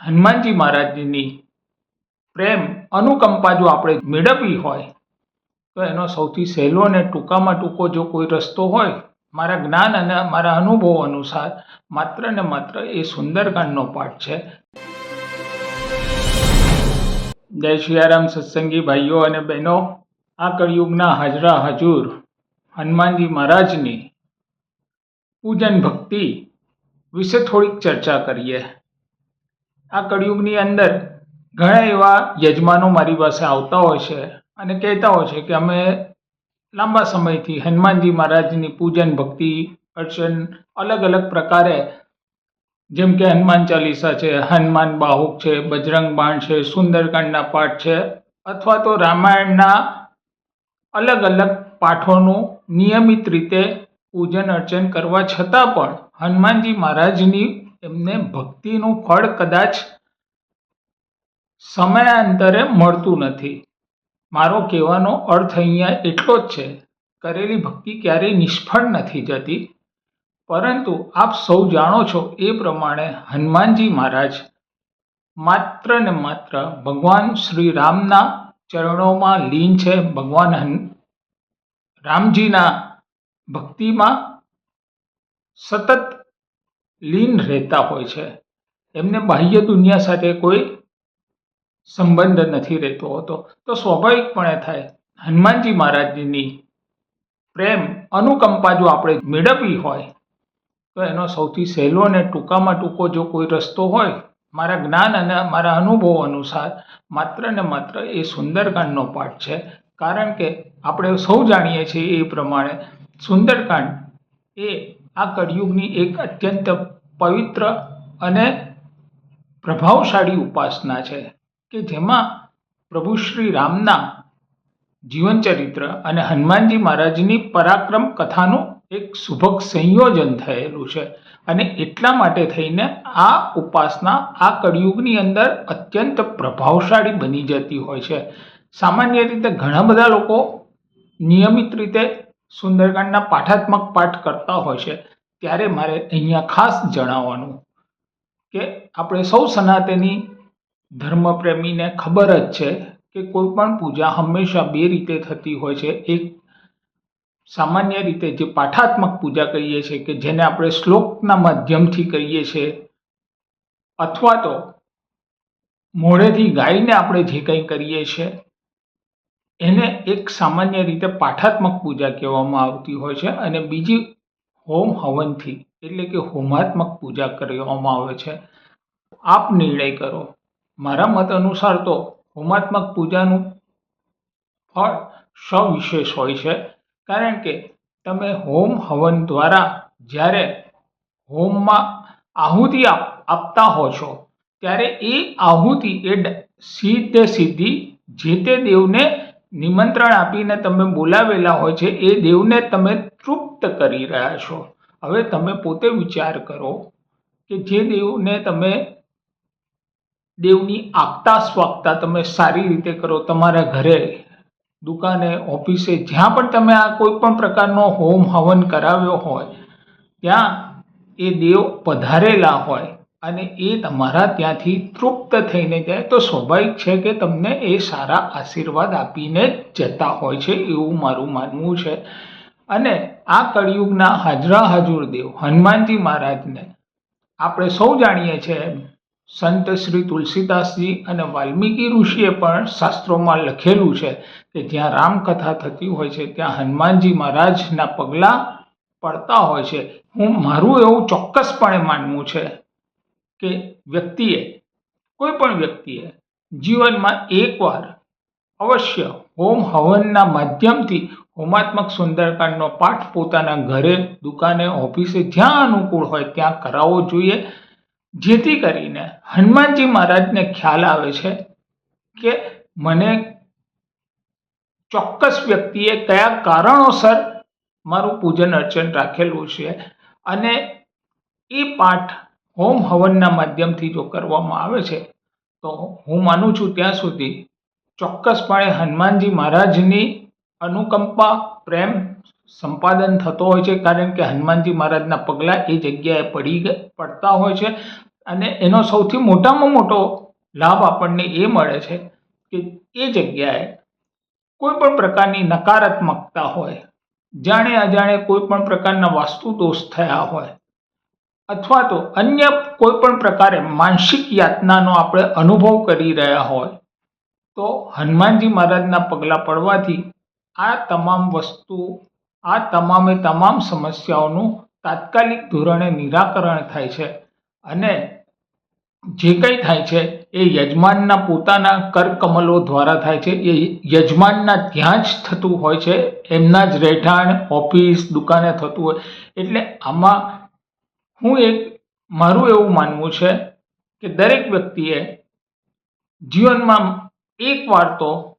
હનુમાનજી મહારાજની પ્રેમ અનુકંપા જો આપણે મેળવવી હોય, તો એનો સૌથી સહેલો અને ટૂંકામાં ટૂંકો જો કોઈ રસ્તો હોય, મારા જ્ઞાન અને મારા અનુભવો અનુસાર માત્ર ને માત્ર એ સુંદરકાંડનો પાઠ છે. જય સિયારામ સત્સંગી ભાઈઓ અને બહેનો, આ કળિયુગના હાજરા હજુર હનુમાનજી મહારાજની પૂજન ભક્તિ વિશે થોડીક ચર્ચા કરીએ. આ કળિયુગની અંદર ઘણા એવા યજમાનો મારી પાસે આવતા હોય છે અને કહેતા હોય છે કે અમે લાંબા સમયથી હનુમાનજી મહારાજની પૂજન, ભક્તિ, અર્ચન અલગ અલગ પ્રકારે જેમ કે હનુમાન ચાલીસા છે, હનુમાન બાહુક છે, બજરંગ બાણ છે, સુંદરકાંડના પાઠ છે અથવા તો રામાયણના અલગ અલગ પાઠોનું નિયમિત રીતે પૂજન અર્ચન કરવા છતાં પણ હનુમાનજી મહારાજની એમને ભક્તિનું ફળ કદાચ સમયાંતરે મળતું નથી. મારો કહેવાનો અર્થ અહીંયા એટલો જ છે, કરેલી ભક્તિ ક્યારેય નિષ્ફળ નથી જતી. પરંતુ આપ સૌ જાણો છો એ પ્રમાણે હનુમાનજી મહારાજ માત્ર ને માત્ર ભગવાન શ્રી રામના ચરણોમાં લીન છે. ભગવાન હન, રામજીના ભક્તિમાં સતત લીન રહેતા હોય છે. એમને બાહ્ય દુનિયા સાથે કોઈ સંબંધ નથી રહેતો હોતો. તો સ્વાભાવિકપણે થાય, હનુમાનજી મહારાજની પ્રેમ અનુકંપા જો આપણે મેળવવી હોય, તો એનો સૌથી સહેલો અને ટૂંકામાં ટૂંકો જો કોઈ રસ્તો હોય, મારા જ્ઞાન અને મારા અનુભવો અનુસાર માત્ર ને માત્ર એ સુંદરકાંડનો પાઠ છે. કારણ કે આપણે સૌ જાણીએ છીએ એ પ્રમાણે સુંદરકાંડ એ આ કળિયુગની એક અત્યંત પવિત્ર અને પ્રભાવશાળી ઉપાસના છે કે જેમાં પ્રભુ શ્રી રામના જીવનચરિત્ર અને હનુમાનજી મહારાજની પરાક્રમ કથાનું એક સુભગ સંયોજન થયેલું છે. અને એટલા માટે થઈને આ ઉપાસના આ કળિયુગની અંદર અત્યંત પ્રભાવશાળી બની જતી હોય છે. સામાન્ય રીતે ઘણા બધા લોકો નિયમિત રીતે સુંદરકાંડના પાઠાત્મક પાઠ કરતા હોય છે, ત્યારે મારે અહીંયા ખાસ જણાવવાનું કે આપણે સૌ સનાતની ધર્મપ્રેમીને ખબર જ છે કે કોઈ પણ પૂજા હંમેશા બે રીતે થતી હોય છે. એક સામાન્ય રીતે જે પાઠાત્મક પૂજા કહીએ છીએ કે જેને આપણે શ્લોકના માધ્યમથી કરીએ છીએ, અથવા તો મોઢેથી ગાઈને આપણે જે કંઈ કરીએ છીએ એને એક સામાન્ય રીતે પાઠાત્મક પૂજા કહેવામાં આવતી હોય છે અને બીજી હોમ હવનથી, એટલે કે હોમાત્મક પૂજા કરવામાં આવે છે. આપ નિર્ણય કરો. મારા મત અનુસાર તો હોમાત્મક પૂજાનું ફળ સવિશેષ હોય છે. કારણ કે તમે હોમ હવન દ્વારા જ્યારે હોમમાં આહુતિ આપ, આપતા હો છો, ત્યારે એ આહુતિ એ સીધે સીધી જે તે દેવને નિમંત્રણ આપીને તમે બોલાવેલા હોય છે, એ દેવને તમે તૃપ્ત કરી રહ્યા છો. હવે તમે પોતે વિચાર કરો કે જે દેવને તમે દેવની આગતા સ્વાગતા તમે સારી રીતે કરો, તમારા ઘરે, દુકાને, ઓફિસે, જ્યાં પણ તમે આ કોઈ પણ પ્રકારનો હોમ હવન કરાવ્યો હોય, ત્યાં એ દેવ પધારેલા હોય અને એ તમારા ત્યાંથી તૃપ્ત થઈને જાય તો સ્વાભાવિક છે કે તમને એ સારા આશીર્વાદ આપીને જતા હોય છે એવું મારું માનવું છે. અને આ કળિયુગના હાજરા હાજુર દેવ હનુમાનજી મહારાજને આપણે સૌ જાણીએ છીએ સંત શ્રી તુલસીદાસજી અને વાલ્મીકી ઋષિએ પણ શાસ્ત્રોમાં લખેલું છે કે જ્યાં રામકથા થતી હોય છે, ત્યાં હનુમાનજી મહારાજના પગલાં પડતા હોય છે. હું મારું એવું ચોક્કસપણે માનવું છે. કે વ્યક્તિએ કોઈ પણ વ્યક્તિએ જીવનમાં એકવાર અવશ્ય હોમ હવનના માધ્યમથી હોમાત્મક સુંદરકાંડનો પાઠ પોતાના ઘરે, દુકાને, ઓફિસે જ્યાં અનુકૂળ હોય ત્યાં કરાવવો જોઈએ. જેથી કરીને હનુમાનજી મહારાજને ખ્યાલ આવે છે કે મને ચોક્કસ વ્યક્તિએ કયા કારણોસર મારું પૂજન અર્ચન રાખેલું છે અને એ પાઠ હોમ હવનના માધ્યમથી જો કરવામાં આવે છે, તો હું માનું છું ત્યાં સુધી ચોક્કસપણે હનુમાનજી મહારાજની અનુકંપા, પ્રેમ, સંપાદન થતો હોય છે, કારણ કે હનુમાનજી મહારાજના પગલાં એ જગ્યાએ પડી પડતા હોય છે અને એનો સૌથી મોટામાં મોટો લાભ આપણને એ મળે છે કે એ જગ્યાએ કોઈ પણ પ્રકારની નકારાત્મકતા હોય, જાણે અજાણે કોઈ પણ પ્રકારના વાસ્તુ દોષ થયા હોય અથવા તો અન્ય કોઈ પણ પ્રકારે માનસિક યાતનાનો આપણે અનુભવ કરી રહ્યા હોય, તો હનુમાનજી મહારાજના પગલાં પડવાથી આ તમામ વસ્તુ, આ તમામે તમામ સમસ્યાઓનું તાત્કાલિક ધોરણે નિરાકરણ થાય છે અને જે કંઈ થાય છે એ યજમાનના પોતાના કરકમલો દ્વારા થાય છે. એ યજમાનના ત્યાં જ થતું હોય છે, એમના જ રહેઠાણ, ઓફિસ, દુકાને થતું હોય, એટલે આમાં હું એક મારું એવું માનવું છે કે દરેક વ્યક્તિએ જીવનમાં એકવાર તો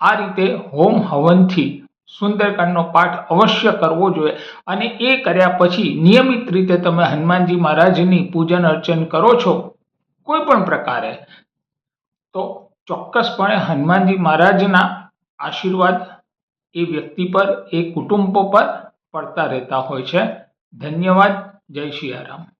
આ રીતે હોમ હવનથી સુંદરકાંડનો પાઠ અવશ્ય કરવો જોઈએ અને એ કર્યા પછી નિયમિત રીતે તમે હનુમાનજી મહારાજની પૂજન અર્ચન કરો છો કોઈ પણ પ્રકારે, તો ચોક્કસપણે હનુમાનજી મહારાજના આશીર્વાદ એ વ્યક્તિ પર, એ કુટુંબો પર પડતા રહેતા હોય છે. ધન્યવાદ. જય સિયારામ